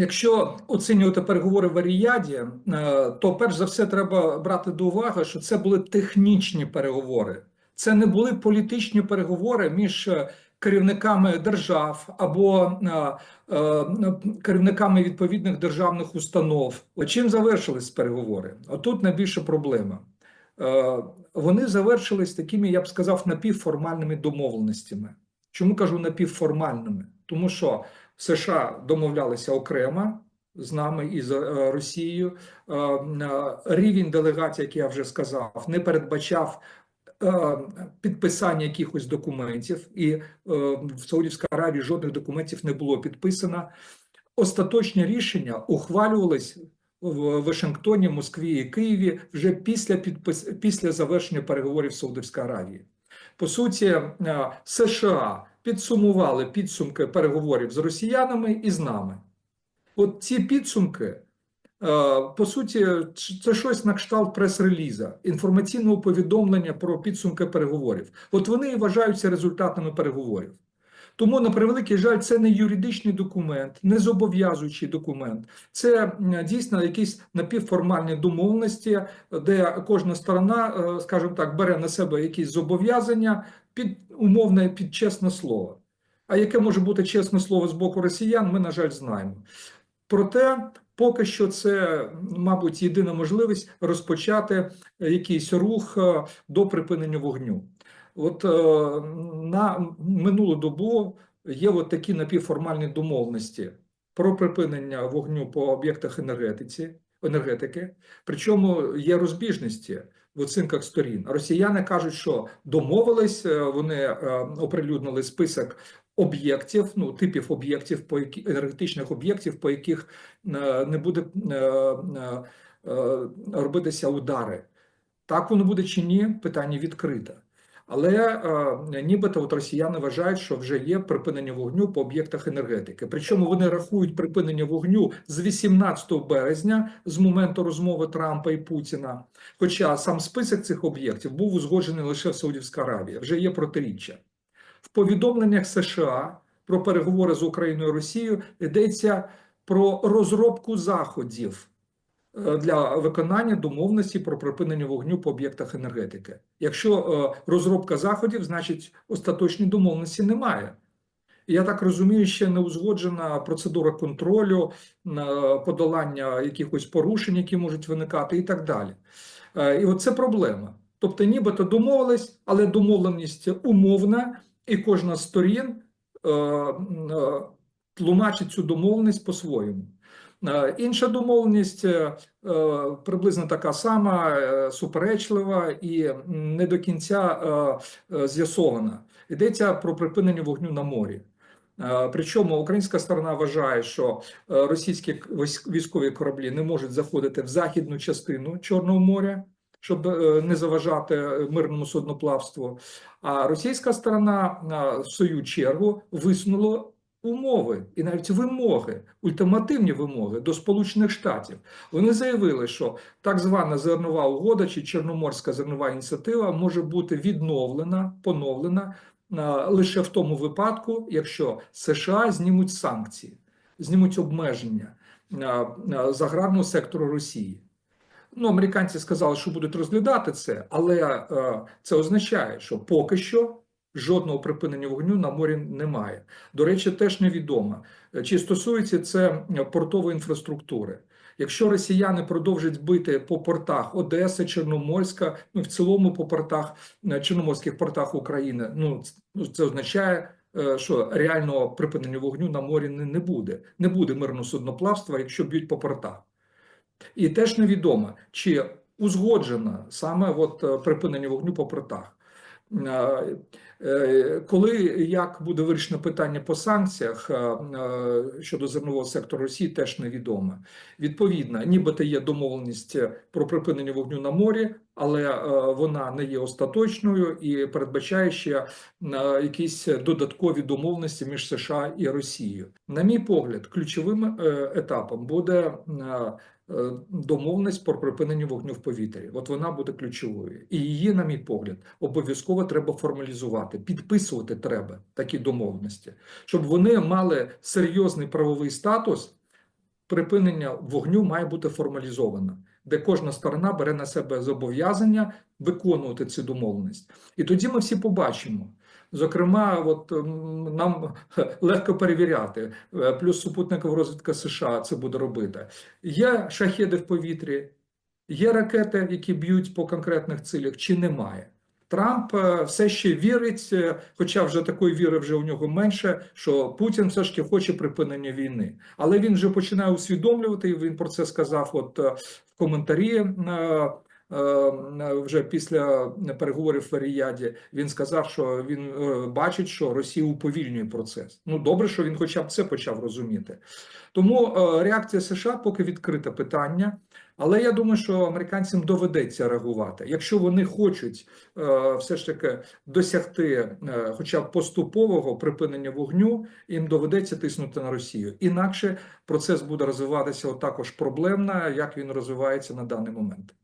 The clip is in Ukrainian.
Якщо оцінювати переговори в Аріяді, е, то перш за все треба брати до уваги, що це були технічні переговори. Це не були політичні переговори між е, керівниками держав або е, керівниками відповідних державних установ. Чим завершились переговори? Отут найбільша проблема. Вони завершились такими, я б сказав, напівформальними домовленостями. Чому кажу напівформальними? Тому що США домовлялися окремо з нами і з е, Росією. Е, е, Рівень делегації, як я вже сказав, не передбачав підписання якихось документів, і в Саудівській Аравії жодних документів не було підписано. Остаточні рішення ухвалювались в Вашингтоні, Москві і Києві вже після підпис... після завершення переговорів в Аравії. По суті, США підсумували підсумки переговорів з росіянами і з нами. От ці підсумки, е, по суті, це щось на кшталт прес-реліза, інформаційного повідомлення про підсумки переговорів. От вони і вважаються результатами переговорів. Тому, на превеликий жаль, це не юридичний документ, не зобов'язуючий документ. Це дійсно якісь напівформальні домовленості, де кожна сторона, е, скажімо так, бере на себе якісь зобов'язання під умовне під чесне слово. А яке може бути чесне слово з боку росіян, ми, на жаль, знаємо. Проте, поки що, це, мабуть, єдина можливість розпочати якийсь рух е, до припинення вогню. От е, на минулу добу є от такі напівформальні домовленості про припинення вогню по об'єктах енергетиці, енергетики. Причому є розбіжності в оцінках сторін. Росіяни кажуть, що домовились, е, вони е, оприлюднили список об'єктів, ну типів об'єктів, по які енергетичних об'єктів, по яких не буде робитися удари. Так воно буде чи ні? Питання відкрите. Але е, нібито от росіяни вважають, що вже є припинення вогню по об'єктах енергетики. Причому вони рахують припинення вогню з 18 березня, з моменту розмови Трампа і Путіна. Хоча сам список цих об'єктів був узгоджений лише в Саудівській Аравії, вже є протиріччя. В повідомленнях США про переговори з Україною і Росією йдеться про розробку заходів для виконання домовленості про припинення вогню по об'єктах енергетики. Якщо е, розробка заходів, значить остаточні домовленості немає. Я так розумію, ще не узгоджена процедура контролю, е, подолання якихось порушень, які можуть виникати, і так далі. Е, І от це проблема. Тобто, нібито домовились, але домовленість умовна, і кожна з сторін е, е, тлумачить цю домовленість по-своєму. Е, Інша домовленість е, е, приблизно така сама, суперечлива і не до кінця з'ясована. Йдеться про припинення вогню на морі. Причому українська сторона вважає, що російські військові кораблі не можуть заходити в західну частину Чорного моря, щоб не заважати мирному судноплавству. А російська сторона, в свою чергу, висунула умови і навіть вимоги, ультимативні вимоги до Сполучених Штатів. Вони заявили, що так звана зернова угода чи Чорноморська зернова ініціатива може бути відновлена, поновлена лише в тому випадку, якщо США знімуть санкції, знімуть обмеження з сектору Росії. Ну, американці сказали, що будуть розглядати це, але це означає, що поки що жодного припинення вогню на морі немає. До речі, теж невідомо, е, чи стосується це е, портової інфраструктури. Якщо росіяни продовжать бити по портах Одеси, Чорноморська, ну в цілому по портах е, Чорноморських портах України, ну ну, це означає, що реального припинення вогню на морі не, буде. Не буде мирного судноплавства, якщо б'ють по портах. І теж невідомо, чи узгоджено саме от припинення вогню по портах. Е, Коли як буде вирішено питання по санкціях щодо зернового сектору Росії, теж невідомо. Відповідно, нібито є домовленість про припинення вогню на морі, але е, вона не є остаточною і передбачає ще е, якісь додаткові домовленості між США і Росією. На мій погляд, ключовим е, етапом буде домовленість про припинення вогню в повітрі. От вона буде ключовою, і її, на мій погляд, обов'язково треба формалізувати, підписувати треба такі домовленості, щоб вони мали серйозний правовий статус. Припинення вогню має бути формалізовано, де кожна сторона бере на себе зобов'язання виконувати ці домовленості. І тоді ми всі побачимо. Зокрема, от нам легко перевіряти, е, плюс супутникова розвідка США це буде робити. Є шахеди в повітрі, є ракети, які б'ють по конкретних цілях, чи немає. Трамп е, все ще вірить, е, хоча вже такої віри вже у нього менше, що Путін все ж таки хоче припинення війни. Але він вже починає усвідомлювати, і він про це сказав от е, в коментарі. Е, е, Вже після переговорів в Аріяді він сказав, що він е, бачить, що Росія уповільнює процес. Ну добре, що він хоча б це почав розуміти. Тому реакція США поки відкрите питання. Але я думаю, що американцям доведеться реагувати, якщо вони хочуть все ж таки досягти, хоча б поступового припинення вогню, їм доведеться тиснути на Росію. Інакше процес буде розвиватися також проблемно, як він розвивається на даний момент.